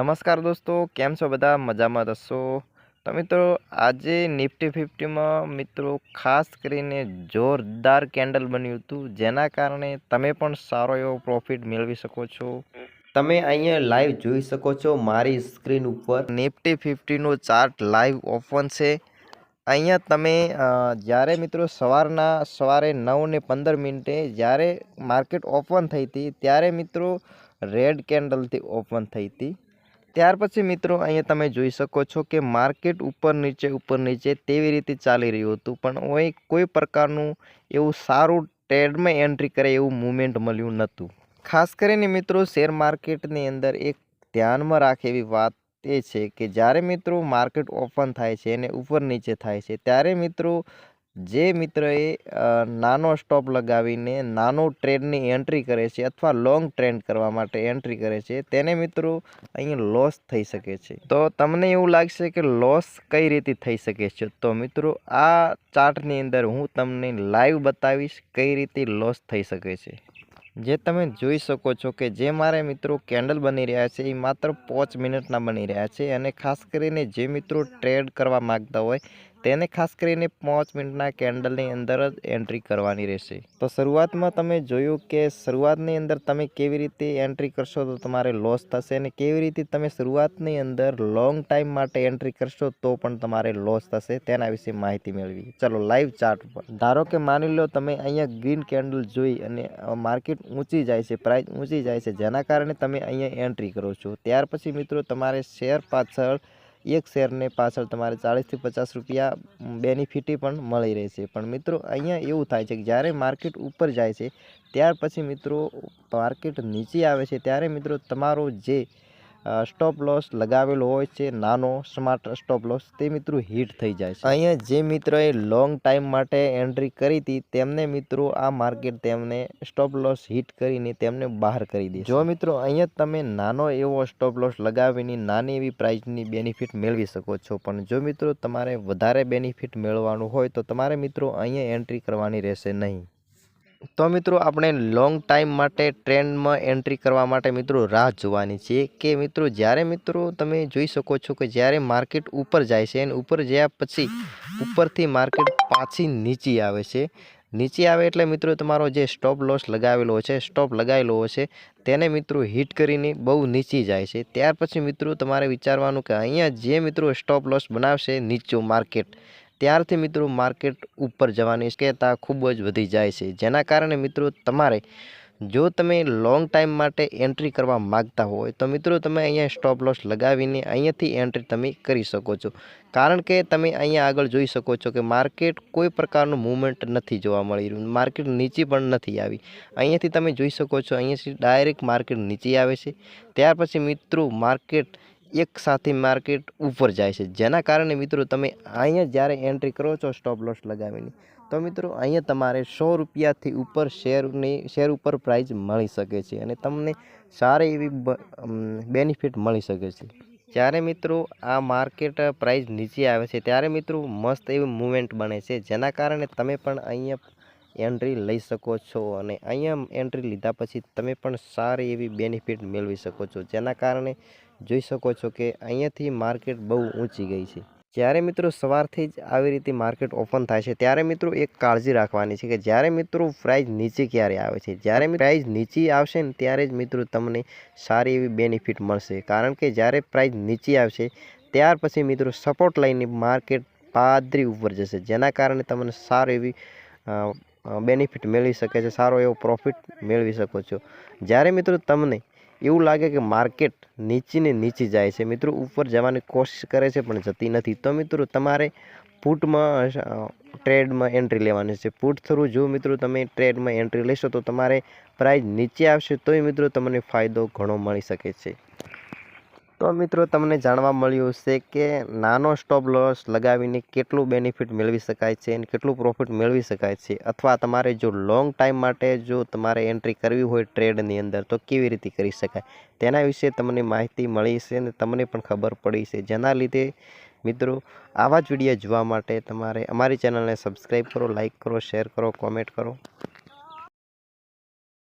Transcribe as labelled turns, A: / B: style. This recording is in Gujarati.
A: નમસ્કાર દોસ્તો કેમ છો બધા? મજામાં રહેશો તો મિત્રો આજે નિફ્ટી ફિફ્ટીમાં મિત્રો ખાસ કરીને જોરદાર કેન્ડલ બન્યું હતું જેના કારણે તમે પણ સારો એવો પ્રોફિટ મેળવી શકો છો. તમે અહીંયા લાઈવ જોઈ શકો છો મારી સ્ક્રીન ઉપર. નિફ્ટી ફિફ્ટીનો ચાર્ટ લાઈવ ઓપન છે. અહીંયા તમે જ્યારે મિત્રો સવારના સવારે નવ ને પંદર મિનિટે જ્યારે માર્કેટ ઓપન થઈ હતી ત્યારે મિત્રો રેડ કેન્ડલથી ઓપન થઈ હતી. ત્યાર પછી મિત્રો, અહીંયા તમે જોઈ શકો છો કે માર્કેટ ઉપર નીચે ઉપર નીચે તેવી રીતે ચાલી રહ્યું હતું. પણ કોઈ કોઈ પ્રકારનું એવું સારું ટ્રેડમાં એન્ટ્રી કરે એવું મુમેન્ટ મળ્યું નહોતું. ખાસ કરીને મિત્રો, શેર માર્કેટની અંદર એક ધ્યાનમાં રાખે એવી વાત એ છે કે જ્યારે મિત્રો માર્કેટ ઓપન થાય છે અને ઉપર નીચે થાય છે, ત્યારે મિત્રો જે મિત્રએ નાનો સ્ટોપ લગાવીને નાનો ટ્રેડની એન્ટ્રી કરે છે અથવા લોંગ ટ્રેન્ડ કરવા માટે એન્ટ્રી કરે છે, તેને મિત્રો અહીંયા લોસ થઈ શકે છે. તો તમને એવું લાગશે કે લોસ કઈ રીતે થઈ શકે છે? તો મિત્રો, આ ચાર્ટની અંદર હું તમને લાઈવ બતાવીશ કઈ રીતે લોસ થઈ શકે છે. જે તમે જોઈ શકો છો કે જે મારે મિત્રો કેન્ડલ બની રહ્યા છે એ માત્ર પાંચ મિનિટના બની રહ્યા છે અને ખાસ કરીને જે મિત્રો ટ્રેડ કરવા માગતા હોય તેને ખાસ કરીને પાંચ મિનિટના કેન્ડલની અંદર જ એન્ટ્રી કરવાની રહેશે. તો શરૂઆતમાં તમે જોયું કે શરૂઆતની અંદર તમે કેવી રીતે એન્ટ્રી કરશો તો તમારે લોસ થશે અને કેવી રીતે તમે શરૂઆતની અંદર લોંગ ટાઈમ માટે એન્ટ્રી કરશો તો પણ તમારે લોસ થશે તેના વિશે માહિતી મેળવી. ચલો લાઈવ ચાર્ટ ઉપર. ધારો કે માની લો તમે અહીંયા ગ્રીન કેન્ડલ જોઈ અને માર્કેટ ઊંચી જાય છે, પ્રાઇસ ઊંચી જાય છે, જેના કારણે તમે અહીંયા એન્ટ્રી કરો છો. ત્યાર પછી મિત્રો તમારે શેર પાછળ એક શેરને પાછળ તમારે ચાળીસથી પચાસ રૂપિયા બેનિફિટ પણ મળી રહેશે. પણ મિત્રો, અહીંયા એવું થાય છે કે જ્યારે માર્કેટ ઉપર જાય છે, ત્યાર પછી મિત્રો માર્કેટ નીચે આવે છે, ત્યારે મિત્રો તમારો જે સ્ટોપ લોસ લગાવેલો હોય છે, નાનો સ્માર્ટ સ્ટોપ લોસ તે મિત્રો હિટ થઈ જાય છે. અહીંયા જે મિત્રોએ લોંગ ટાઈમ માટે એન્ટ્રી કરી હતી, તેમને મિત્રો આ માર્કેટ તેમને સ્ટોપ લોસ હિટ કરીને તેમને બહાર કરી દે જો મિત્રો અહીંયા તમે નાનો એવો સ્ટોપ લોસ લગાવીને નાની એવી પ્રાઇઝની બેનિફિટ મેળવી શકો છો, પણ જો મિત્રો તમારે વધારે બેનિફિટ મેળવવાનું હોય, તો તમારે મિત્રો અહીંયા એન્ટ્રી કરવાની રહેશે નહીં. તો મિત્રો, આપણે લોંગ ટાઈમ માટે ટ્રેન્ડમાં એન્ટ્રી કરવા માટે મિત્રો રાહ જોવાની છે કે મિત્રો, જ્યારે મિત્રો તમે જોઈ શકો છો કે જ્યારે માર્કેટ ઉપર જાય છે અને ઉપર જયા પછી ઉપરથી માર્કેટ પાછી નીચે આવે છે, નીચે આવે એટલે મિત્રો તમારો જે સ્ટોપ લોસ લગાવેલો છે સ્ટોપ લગાવેલો છે, તેને મિત્રો હિટ કરીને બહુ નીચે જાય છે. ત્યાર પછી મિત્રો તમારે વિચારવાનું કે અહીંયા જે મિત્રો સ્ટોપ લોસ બનાવશે નીચું માર્કેટ ત્યારથી મિત્રો માર્કેટ ઉપર જવાની શક્યતા ખૂબ જ વધી જાય છે. જેના કારણે મિત્રો તમારે જો તમે લોંગ ટાઈમ માટે એન્ટ્રી કરવા માગતા હોય, તો મિત્રો તમે અહીંયા સ્ટોપ લોસ લગાવીને અહીંયાથી એન્ટ્રી તમે કરી શકો છો. કારણ કે તમે અહીંયા આગળ જોઈ શકો છો કે માર્કેટ કોઈ પ્રકારનું મૂવમેન્ટ નથી જોવા મળી રહ્યું. માર્કેટ નીચે પણ નથી આવી. અહીંયાથી તમે જોઈ શકો છો, અહીંયાથી ડાયરેક્ટ માર્કેટ નીચે આવે છે. ત્યાર પછી મિત્રો માર્કેટ એક સાથે માર્કેટ ઉપર જાય છે. જેના કારણે મિત્રો તમે અહીંયા જ્યારે એન્ટ્રી કરો છો સ્ટોપ લોસ લગાવીને, તો મિત્રો અહીંયા તમારે સો રૂપિયાથી ઉપર શેરની, શેર ઉપર પ્રાઇઝ મળી શકે છે અને તમને સારી એવી બેનિફિટ મળી શકે છે. જ્યારે મિત્રો આ માર્કેટ પ્રાઇસ નીચે આવે છે, ત્યારે મિત્રો મસ્ત એવી મૂવમેન્ટ બને છે. જેના કારણે તમે પણ અહીંયા એન્ટ્રી લઈ શકો છો અને અહીંયા એન્ટ્રી લીધા પછી તમે પણ સારી એવી બેનિફિટ મેળવી શકો છો. જેના કારણે જોઈ શકો છો કે અહીંયાથી માર્કેટ બહુ ઊંચી ગઈ છે. જ્યારે મિત્રો સવારથી જ આવી રીતે માર્કેટ ઓપન થાય છે, ત્યારે મિત્રો એક કાળજી રાખવાની છે કે જ્યારે મિત્રો પ્રાઇઝ નીચે ક્યારે આવે છે? જ્યારે પ્રાઇઝ નીચે આવશે ને ત્યારે જ મિત્રો તમને સારી એવી બેનિફિટ મળશે. કારણ કે જ્યારે પ્રાઇઝ નીચે આવશે, ત્યાર પછી મિત્રો સપોર્ટ લઈને માર્કેટ પાદરી ઉપર જશે, જેના કારણે તમને સારી એવી બેનિફિટ મેળવી શકે છે, સારો એવો પ્રોફિટ મેળવી શકો છો. જ્યારે મિત્રો તમને એવું લાગે કે માર્કેટ નીચીને નીચી જાય છે. મિત્રો, ઉપર જવાની કોશિશ કરે છે, પણ જતી નથી. તો મિત્રો, તમારે પુટમાં ટ્રેડમાં એન્ટ્રી લેવાની છે. પુટ થ્રુ જો મિત્રો તમે ટ્રેડમાં એન્ટ્રી લેશો, તો તમારે પ્રાઇસ નીચે આવશે, તોય મિત્રો તમને ફાયદો ઘણો મળી શકે છે. તો મિત્રો, તમને જાણવા મળ્યું છે કે નાનો સ્ટોપ લોસ લગાવીને કેટલું બેનિફિટ મેળવી શકાય છે અને કેટલું પ્રોફિટ મેળવી શકાય છે? અથવા તમારે જો લોંગ ટાઈમ માટે જો તમારે એન્ટ્રી કરવી હોય ટ્રેડની અંદર, તો કેવી રીતે કરી શકાય? તેના વિશે તમને માહિતી મળી છે અને તમને પણ ખબર પડી છે જેના લીધે મિત્રો, આવા જ વીડિયો જોવા માટે તમારે અમારી ચેનલને સબસ્ક્રાઈબ કરો લાઈક કરો શેર કરો કોમેન્ટ કરો.